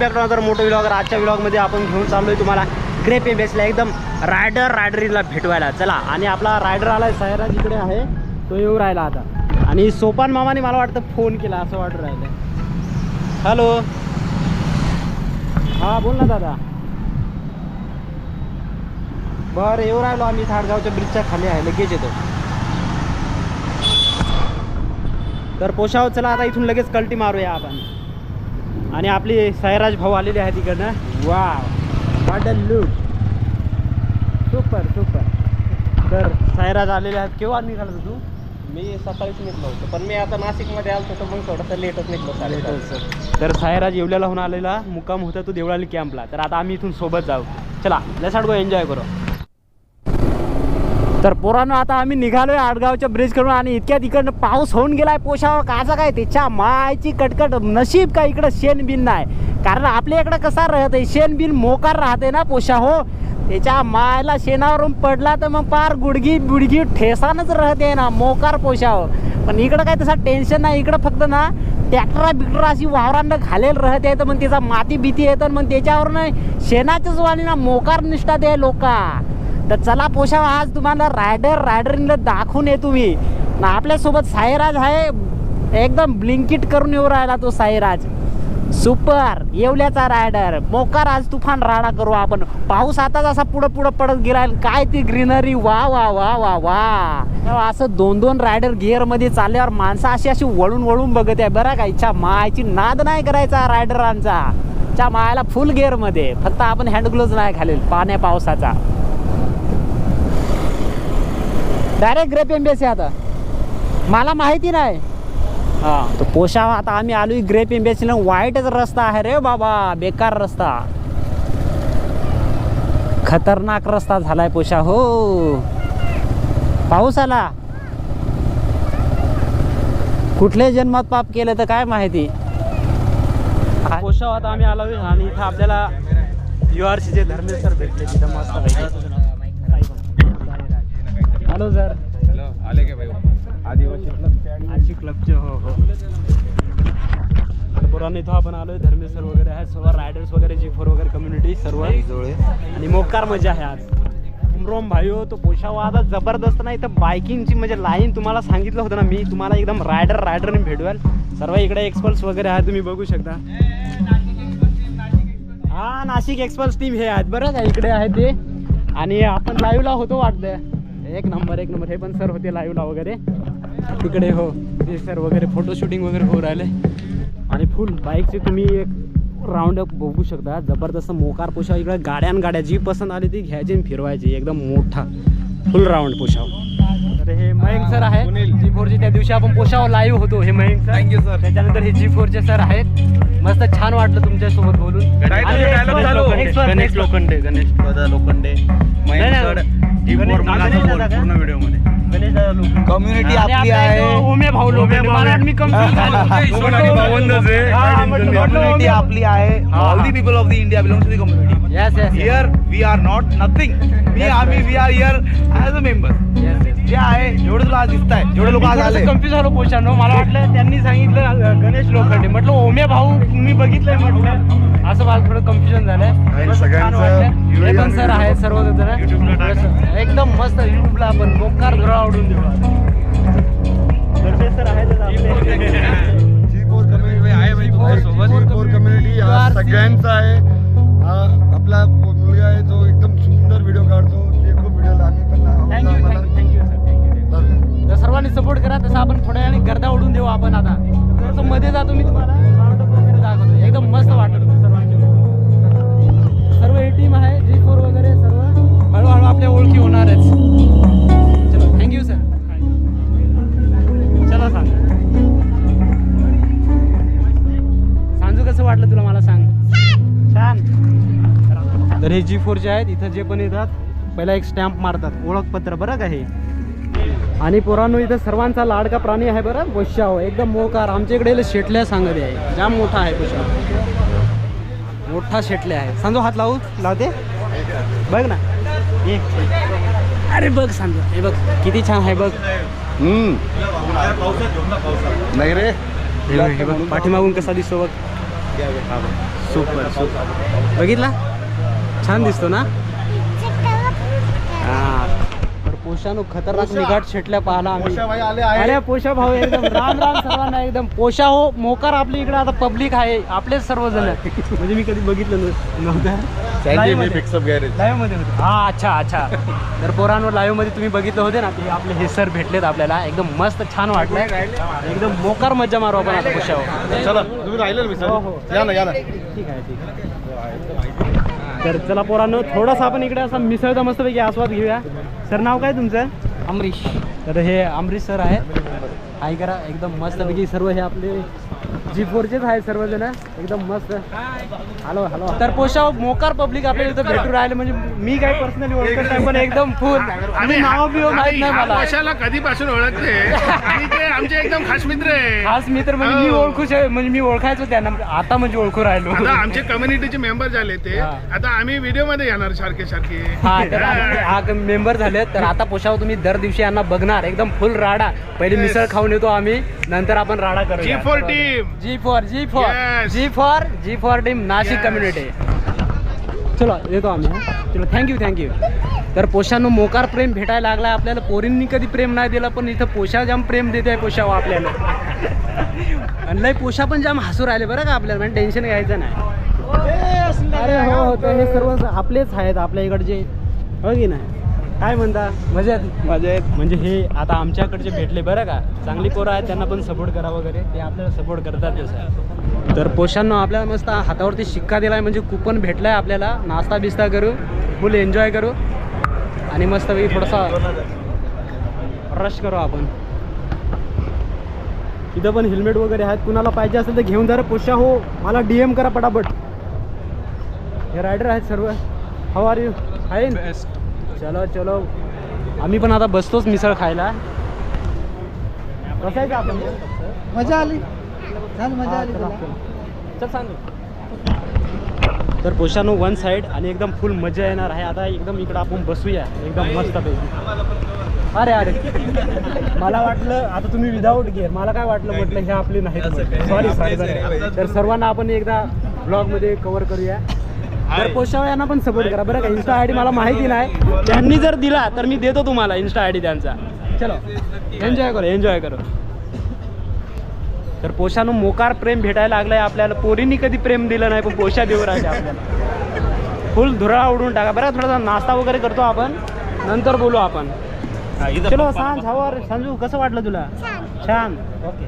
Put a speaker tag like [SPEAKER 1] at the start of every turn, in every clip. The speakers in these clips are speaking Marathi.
[SPEAKER 1] बॅक टू अदर मोठं व्लॉगर आजच्या व्लॉगमध्ये आपण घेऊन चाललोय तुम्हाला ग्रेप एम्बेसला एकदम रायडर रायडरीला भेटवायला. चला आणि आपला रायडर आला आहे सायराज इकडे आहे तो येऊ राहिला आता. आणि सोपान मामाने मला वाटतं फोन केला असं वाटत राहिलं हॅलो हां बोल ना दादा. बरं येऊ राहिलो आम्ही थाडगावच्या ब्रिजच्या खाली आहे लगेच येतो. तर पोशाव चला आता इथून लगेच कल्टी मारूया आपण. आणि आपली सायराज भाऊ आलेले आहेत इकडनं. वा मॉडल लूट सुपर सुपर तर सायराज आलेले आहेत. केव्हा निघाला तू?
[SPEAKER 2] मी सकाळीच निघलो होतो पण मी आता नाशिकमध्ये आलो तर मग थोडंसं लेटच निघलो
[SPEAKER 1] तर सायराज येवल्याला होऊन आलेला मुक्काम होता तो देवळाली कॅम्पला तर आता आम्ही इथून सोबत जाऊ. चला लेसाड गो एन्जॉय करू. तर पोरांनो आता आम्ही निघालोय आडगावच्या ब्रिजकडून आणि इतक्यात इकडनं पाऊस होऊन गेलाय पोशावर काचा काय? त्याच्या मायची कटकट नशीब काय? इकडं शेण बिन नाही. कारण आपल्या इकडं कसा राहत आहे शेण बिन मोकार राहते ना पोशा हो त्याच्या मायला शेणावरून पडला तर मग पार गुडगी बुडगी ठेसानच राहते ना मोकार पोशावर पण इकडं काय तसा टेन्शन नाही. इकडं फक्त ना ट्रॅक्टरा बिक्टरा अशी वावरांना घालेल राहते. आहे तर मग त्याचा माती भीती येतं मग त्याच्यावर ना शेणाच्याच वाणी ना मोकार निष्ठा दे लोका. तर चला पोशाव आज तुम्हाला रायडर रायडरिंगला दाखवून ये तुम्ही ना आपल्यासोबत साईराज आहे. एकदम ब्लिंकिट करून येऊ राहिला तो साईराज. सुपर येवल्याचा रायडर मोकार आज तुफान राडा करू आपण. पाऊस आताच असा पुढं पुढं पडत गिरायल काय ती ग्रीनरी वा वा वा वा वा. असं दोन दोन रायडर गिअरमध्ये चालल्यावर माणसं अशी अशी वळून वळून बघत आहे. बरं का इच्छा मायची नाद नाही करायचा रायडरांचा च्या मायाला फुल गिअरमध्ये फक्त आपण हँड नाही घालेल. पाण्या पावसाचा. डायरेक्ट ग्रेप एम्बेसी आता. मला माहिती नाही. हा. तो पोशावा आता आम्ही आलोय ग्रेप एम्बेसीला वाईटच रस्ता आहे रे बाबा. बेकार रस्ता. खतरनाक रस्ता झालाय पोशा हो. पाऊस आला. कुठल्या जन्मात पाप केलं तर काय माहिती? पोशाव आता आम्ही आलोय आणि इथं आपल्याला यू आर सीचे धर्मेश सर भेटले तिथं मस्त हॅलो सर.
[SPEAKER 3] हॅलो आले का भाई? आदिवासी क्लब
[SPEAKER 1] आशी क्लबचे हो हो. पोरांनो इथं आपण आलोय धर्मेश सर वगैरे आहेत. सर्व रायडर्स वगैरे जी फोर वगैरे कम्युनिटी सर्व. आणि मोकार मजा आहे आज. उमरोम भाई हो तो पोशावा आता जबरदस्त नाही तर बायकिंगची म्हणजे लाईन तुम्हाला सांगितलं होतं ना मी तुम्हाला एकदम रायडर रायडरने भेटवाल सर्व इकडे एक्सपर्ट्स वगैरे आहेत तुम्ही बघू शकता. हा नाशिक एक्सपर्ट्स टीम हे आहेत. बरं का इकडे आहे ते. आणि आपण लाईव्हला होतो वाटतं एक नंबर एक नंबर हे पण सर होते लाईव्हला वगैरे तिकडे हो ते सर वगैरे फोटो शूटिंग वगैरे होऊ राहिले आणि फुल बाईकचे तुम्ही एक राऊंड अप बघू शकता जबरदस्त मोकार पोशाव इकडे गाड्यान गाड्या जी पसंत आली ती घ्यायची आणि फिरवायची एकदम मोठा फुल राऊंड पोशाव तर हे मयंक सर आहे जी फोरचे त्या दिवशी आपण पोशाव लाईव्ह होतो हे मयंक सर
[SPEAKER 3] थँक्यू सर
[SPEAKER 1] त्याच्यानंतर हे जी फोरचे सर आहेत मस्त छान वाटलं तुमच्यासोबत बोलून
[SPEAKER 2] गणेश. लोखंडे गणेश लोखंडे
[SPEAKER 1] दादा का?
[SPEAKER 2] पूर्ण व्हिडिओ
[SPEAKER 4] कम्युनिटी आपली आहे.
[SPEAKER 1] उमे भाऊ मी
[SPEAKER 3] आहे.
[SPEAKER 1] हा,
[SPEAKER 4] कम्युनिटी आपली आहे. All the people of the India belongs to the community
[SPEAKER 1] yes.
[SPEAKER 4] Here we are not nothing मी आम्ही we are here as a member. जे आहे जेवढे तुला आज दिसत आहे जेवढे लोक आज आले.
[SPEAKER 1] कन्फ्युज झालो पोषानो मला वाटलं त्यांनी सांगितलं गणेश लोखंडे. म्हटलं ओमे भाऊ मी बघितलंय म्हटलं असं मला थोडं कन्फ्युजन झालंय. पण सर आहेत सर्व जण एकदम मस्त युट्यूबला आपण. मोकार धुरा आवडून देऊ धर्मेश सर आहेतच आपले.
[SPEAKER 3] जी फोर कम्युनिटी आहे भाई तुमच्यासोबत जी फोर कम्युनिटी
[SPEAKER 1] You
[SPEAKER 3] हा
[SPEAKER 1] are
[SPEAKER 3] सगळ्यांचा आहे. हा आपला मुलगा आहे जो एकदम सुंदर व्हिडिओ काढतो. ते खूप व्हिडिओ you.
[SPEAKER 1] तर सर्वांनी सपोर्ट करा. तसं आपण थोड्या वेळाने गर्दा ओढून देऊ आपण आता. मध्ये जातो मी तुम्हाला. हे जी फोरचे आहेत इथं जे पण येतात पहिला एक स्टॅम्प मारतात. ओळखपत्र बरं का हे? आणि पोरांनो इथं सर्वांचा लाडका प्राणी आहे बरं पोशाव एकदम मोकार. आमच्या इकडे शेटल्या सांगत आहे. जाम मोठा आहे पोशाव मोठा शेटल्या आहे. सांगतो हात लावू? लावते? बघ ना. ये. अरे बघ सांगतो हे बघ किती छान आहे बघ.
[SPEAKER 3] हम्म. नाही रे.
[SPEAKER 1] हे बघ पाठीमागून कसा दिसतो बघ. सुपर सुपर बघितला? छान दिसतो ना? हा. तर पोशानो खतरनाक निघाट शेटल्या पाहला आम्ही.
[SPEAKER 3] पोषा भाई आले आहे.
[SPEAKER 1] अरे पोषा भाऊ एकदम राम राम सर्वांना एकदम. पोषा हो मोकार आपल्या इकडे आता पब्लिक आहे. आपलेच सर्वजण. म्हणजे मी कधी बघितलं नव्ह- नव्हतं. हा अच्छा अच्छा. तर पोरांवर लाईव्हमध्ये तुम्ही बघितलं होते ना ते आपले हे सर भेटलेत आपल्याला. एकदम मस्त छान वाटलंय. एकदम मोकार मज्जा मारू आपण आता पोषावर
[SPEAKER 3] चला तुम्ही राहिले
[SPEAKER 1] हो, हो.
[SPEAKER 3] या ना या ना.
[SPEAKER 1] ठीक आहे ठीक आहे. तर चला पोरांनो थोडासा आपण इकडे असा मिसळचा मस्तपैकी आस्वाद घेऊया. सर नाव काय तुमचं? अमरीश. तर हे अमरीश सर आहे हाय करा एकदम मस्तपैकी सर्व हे आपले जी फोरचेच आहे सर्वजण. एकदम मस्त. हॅलो हॅलो तर पोषा मोकार पब्लिक आपल्याला इथं भेटून राहिले. म्हणजे मी काय पर्सनली ओळखत नाही पण एकदम फुल आणि नाव बिव माहीत नाही मला.
[SPEAKER 5] कधीपासून ओळखते? आणि ते आमचे एकदम खास मित्र आहे.
[SPEAKER 1] खास मित्र म्हणजे मी
[SPEAKER 5] हो.
[SPEAKER 1] ओळखू शक म्हणजे मी ओळखायचो त्यांना. आता म्हणजे ओळखू राहिलो.
[SPEAKER 5] आता आमचे कम्युनिटीचे मेंबर झाले ते.
[SPEAKER 1] हा.
[SPEAKER 5] आता आम्ही व्हिडिओमध्ये येणार सारखे सारखे.
[SPEAKER 1] हा तर हा. मेंबर झाले तर आता पोशाव तुम्ही दर दिवशी यांना बघणार. एकदम फुल राडा. पहिले. मिसळ खाऊन येतो आम्ही. नंतर आपण राडा करू
[SPEAKER 5] G four team
[SPEAKER 1] G four G four
[SPEAKER 5] Yes.
[SPEAKER 1] G four G four team Nashik
[SPEAKER 5] Yes.
[SPEAKER 1] Community चलो येतो आम्ही हा. चलो थँक्यू थँक्यू तर पोशानं मोकार प्रेम भेटायला लागला. आपल्याला पोरींनी कधी प्रेम नाही दिलं पण इथं पोशा जाम प्रेम देते पोशाव आपल्याला. आणि लय पोशा पण जाम हसू राहिले बरं का आपल्याला म्हणजे टेन्शन घ्यायचं नाही. अरे हो हो तर हे सर्व आपलेच आहेत आपल्या इकडचे. हो की नाही? काय म्हणता? मजेत? मजेत. म्हणजे हे आता आमच्याकडचे भेटले बरं का? चांगली पोरं आहेत त्यांना पण सपोर्ट करा वगैरे. ते आपल्याला सपोर्ट करतात तसं तर पोशांनो आपल्याला मस्त हातावरती शिक्का दिलाय म्हणजे कुपन भेटलाय आपल्याला. नाश्ता बिस्ता करू फुल एन्जॉय करू. आणि मस्तपैकी थोडासा रश करू आपण. इथं पण हेल्मेट वगैरे आहेत. कुणाला पाहिजे असेल तर घेऊन जा पोशा. हो मला डी एम करा पटापट. हे रायडर आहेत सर्व. हाव आर यू आहे चलो चलो. आम्ही पण आता बसतोच मिसळ खायला. कसं आहे का आपण?
[SPEAKER 6] मजा आली. छान मजा आली
[SPEAKER 1] चला. सांग. तर पोशानो वन साईड आणि एकदम फुल मजा येणार आहे. आता एकदम इकडं आपण बसूया. एकदम मस्त पैकी. अरे अरे. मला वाटलं आता तुम्ही विदाऊट गिअर मला काय वाटलं म्हटलं हे आपले नाहीत सॉरी सॉरी तर सर्वांना आपण एकदा ब्लॉगमध्ये कव्हर करूया. तर पोशाव यांना पण सपोर्ट करा. बरं का इन्स्टा आय डी मला माहिती नाही त्यांनी जर दिला तर मी देतो तुम्हाला इन्स्टा आय डी त्यांचा. चलो एन्जॉय करू एन्जॉय करू. तर पोशानं मोकार प्रेम भेटायला लागलाय आपल्याला. पोरींनी कधी प्रेम दिलं नाही पण पोशा देऊ राहिले आपल्याला. फुल धुराळा उडून टाका. बरं थोडासा नाश्ता वगैरे करतो आपण. नंतर बोलू आपण. चलो सांग झावर संजू कसं वाटलं तुला? छान. ओके.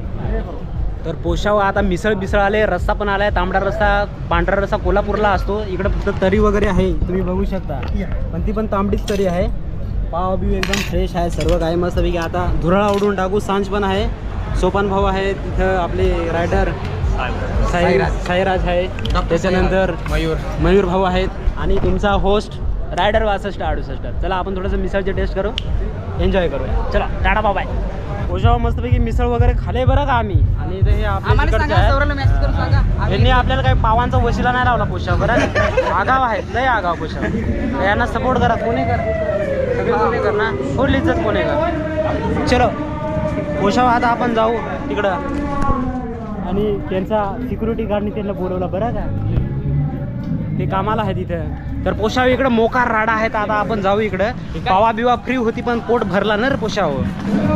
[SPEAKER 1] तर पोशाव आता मिसळ बिसळ आले रस्सा पण आलाय तांबडा रस्सा पांढरा रस्सा कोल्हापूरला असतो. इकडे फक्त तरी वगैरे आहे तुम्ही बघू शकता. पण ती पण तांबडीच तरी आहे. पाव बी एकदम फ्रेश आहे सर्व काही मस्तपैकी आता धुराळा उडून टाकू सांज पण आहे. सोपान भाऊ आहे तिथं आपले रायडर साई साईराज आहे. त्याच्यानंतर मयूर. मयूर भाऊ आहेत. आणि तुमचा होस्ट रायडर वासष्ट अडुसष्ट. चला आपण थोडंसं मिसळचे टेस्ट करू. एन्जॉय करूया. चला टाटा बाबाय पोशाव मस्तपैकी मिसळ वगैरे खाले बरं का आम्ही? आणि इथे हे आपल्या
[SPEAKER 6] आम्हाला
[SPEAKER 1] इकडचे
[SPEAKER 6] सांगा
[SPEAKER 1] आहेत.
[SPEAKER 6] सौराला मॅसेज करून सांगा. आम्ही-
[SPEAKER 1] यांनी आपल्याला काही पावांचा वशिला नाही लावला पोशाव बरं? आगाव आहेत लय आगाव पोशाव तर यांना सपोर्ट करा कोणी कर? सगळे कोणी कर ना? इज्जत कोणी कर? चलो पोशाव आता आपण जाऊ तिकडं आणि त्यांचा सिक्युरिटी गार्डने त्यांना बोलवलं बरं का? ते कामाला आहे तिथं तर पोशाव इकडं मोकार राडा आहेत आता आपण जाऊ इकडं. पावा बिवा फ्री होती पण पोट भरला ना रे पोशाव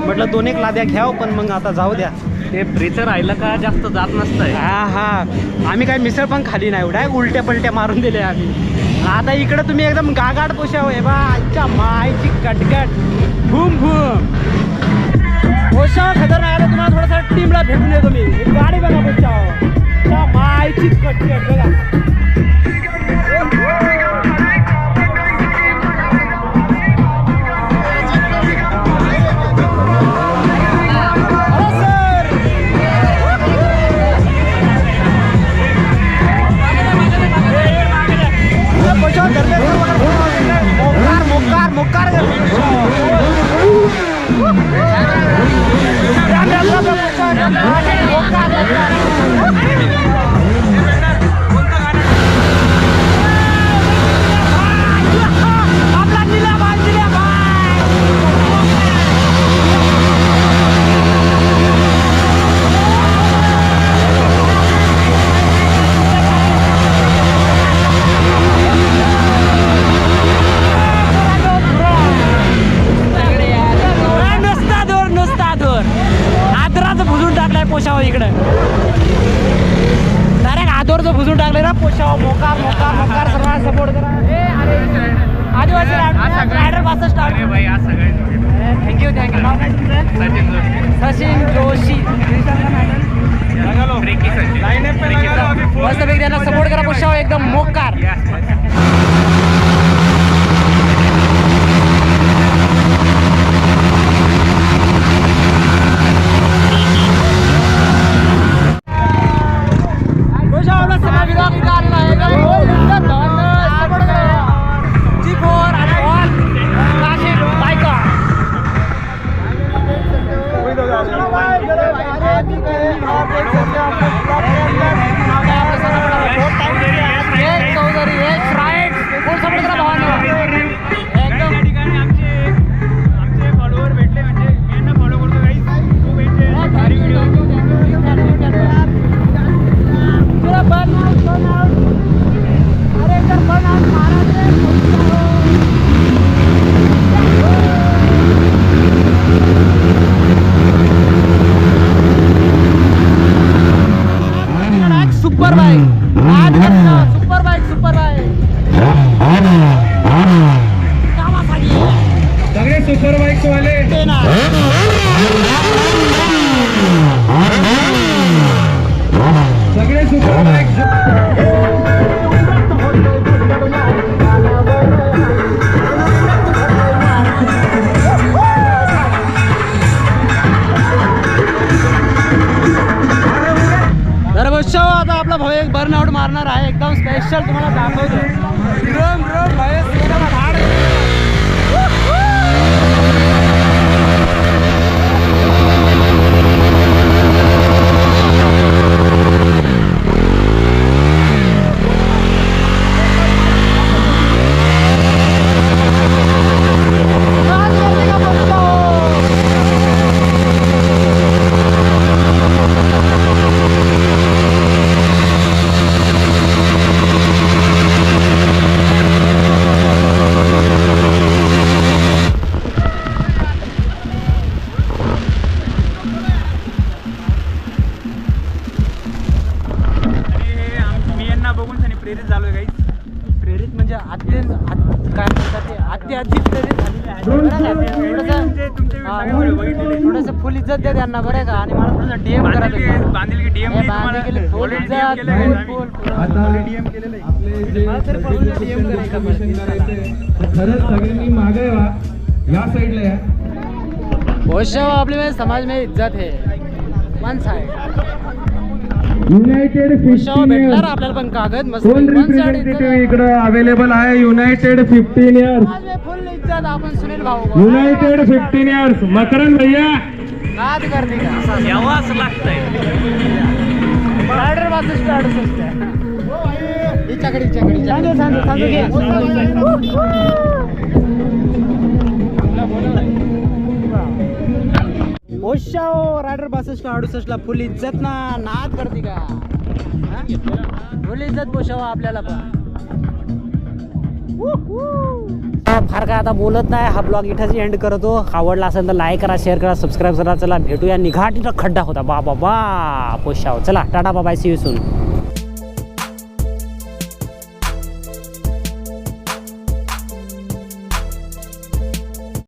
[SPEAKER 1] म्हटलं दोन एक लाद्या घ्याव पण मग आता जाऊ द्या.
[SPEAKER 2] ते फ्रीचं राहिलं का जास्त जात नसतंय?
[SPEAKER 1] हा हा. आम्ही काय मिसळ पण खाली नाही एवढ्या उलट्या पलट्या मारून दिले आम्ही. आता इकडं तुम्ही एकदम गागाट पोशाव आहे बा. आजच्या मायची कटकट. भूम भूम. पोशाव खतरनाक आला तुम्हाला थोडासा टीमला भेटून येतो मी. ही गाडी बघा पोशाव मायची कटकट बघा. सचिन जोशी मस्तपैकी त्यांना सपोर्ट करा पुष्पा एकदम मोकार
[SPEAKER 4] प्रेरित झालोय काही
[SPEAKER 1] प्रेरित म्हणजे अत्यंत अत- काय म्हणतात ते? अत्याधिक प्रेरित झालेले आहे थोडंसं- हा, थोडंसं फुल इज्जत द्या त्यांना बरं का? आणि मला थोडंसं डीएम करा तुम्ही.
[SPEAKER 4] बांधील की डीएम
[SPEAKER 1] हे बांधे केले फुल इज्जत फुल करायचं.
[SPEAKER 4] खरंच सगळ्यांनी मागे या साईडला या.
[SPEAKER 1] आपले में समाज में इज्जत है. वन साइड
[SPEAKER 4] युनायटेड
[SPEAKER 1] भेटणार आपल्याला पण कागद मस्त
[SPEAKER 4] कोण
[SPEAKER 1] वन साइड
[SPEAKER 4] रिप्रेझेंटेटिव्ह इकडं अवेलेबल आहे. युनायटेड फिफ्टीन इयर्स
[SPEAKER 1] फुल इज्जत आपण सुनील भाऊ
[SPEAKER 4] युनायटेड फिफ्टीन इयर्स मकरन भैया.
[SPEAKER 1] नाद करते का?
[SPEAKER 2] यावाच लागतंय.
[SPEAKER 1] रायडर बाजूच अडसष्ट हिच्याकडे हिच्याकडे सांगू सांगू सांगू ओशाओ रायडर बासष्ट अडुसष्टला फुल इज्जत ना नाद करते का? फुल इज्जत पोशावा आपल्याला पण. फार काय आता बोलत नाही. हा ब्लॉग इथंच एंड करतो. आवडला असेल तर लाईक करा शेअर करा सबस्क्राईब करा. चला भेटूया. निघाटीचा खड्डा होता. बा बा बा पोशाव चला टाटा बाबाय सी यू सून